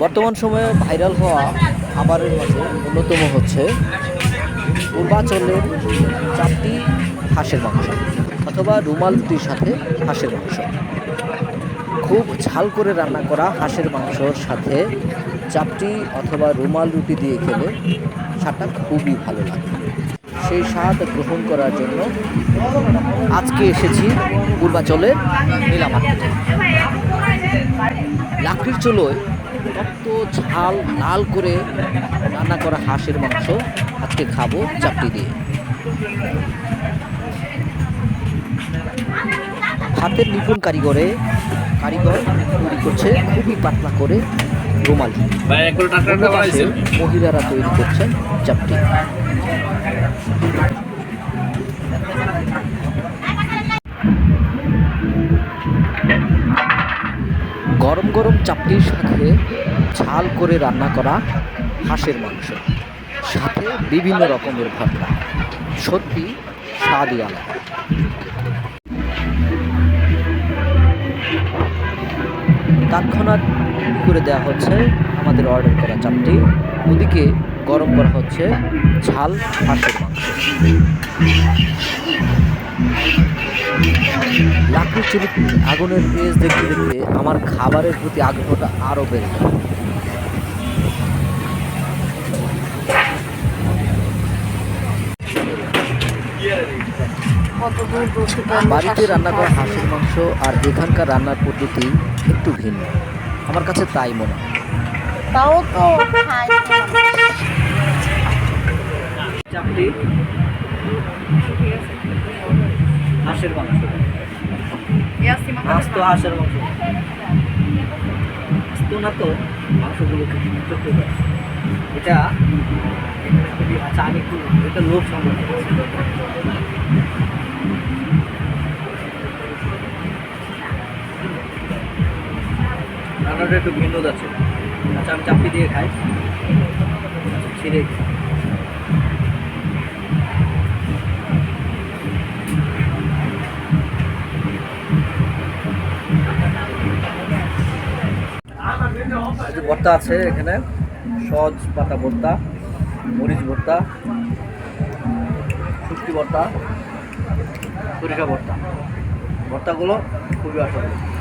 বর্তমান সময়ে ভাইরাল হওয়া খাবারের মাঝে অন্যতম হচ্ছে পূর্বাচলের চারটি হাঁসের মাংস অথবা রুমাল রুটির সাথে হাঁসের মাংস। খুব ঝাল করে রান্না করা হাঁসের মাংসর সাথে চাপটি অথবা রুমাল রুটি দিয়ে খেলে স্বাদটা খুবই ভালো লাগে। সেই স্বাদ গ্রহণ করার জন্য আজকে এসেছি পূর্বাচলের নীলা মার্কেটে লাকড়ির চুলোয় রক্ত ঝাল লাল করে রান্না করা হাঁসের মাংস। আজকে খাব চাপটি দিয়ে। হাতের নিপুণ কারিগরে কারিগর তৈরি করছে খুবই পাতলা করে রুমাল। মহিলারা তৈরি করছেন চাপটি। গরম গরম চাপটির সাথে ঝাল করে রান্না করা হাঁসের মাংস। সাথে বিভিন্ন রকমের ভর্তা সত্যি স্বাদই আলাদা। তৎক্ষণাৎ করে দেওয়া হচ্ছে আমাদের অর্ডার করা চাপটি। ওদিকে গরম করা হচ্ছে ঝাল হাঁসের মাংস। লাকড়ির চুরিতে আগুনের তেজ দেখতে দেখতে আমার খাবারের প্রতি আগ্রহটা আরও বেড়ে যায়। বাড়িতে রান্না করা হাঁসের মাংস আর এখানকার রান্নার পদ্ধতি একটু ভিন্ন। আমার কাছে তাই মনে হয়। তাও তো। হাঁসের মাংস। হাঁসের মাংস না তো মাংসগুলোকে এটা আচ্ছা আমি একটু এটা লোভ রান্নাটা একটু ভিন্ন আছে আচ্ছা আমি চাপটি দিয়ে খাই। ছিঁড়ে খাই। ভর্তা আছে এখানে। সজ পাতা ভর্তা, মরিচ ভর্তা শুক্তি ভর্তা, সরিষা ভর্তা। ভর্তাগুলো খুবই অসাধারণ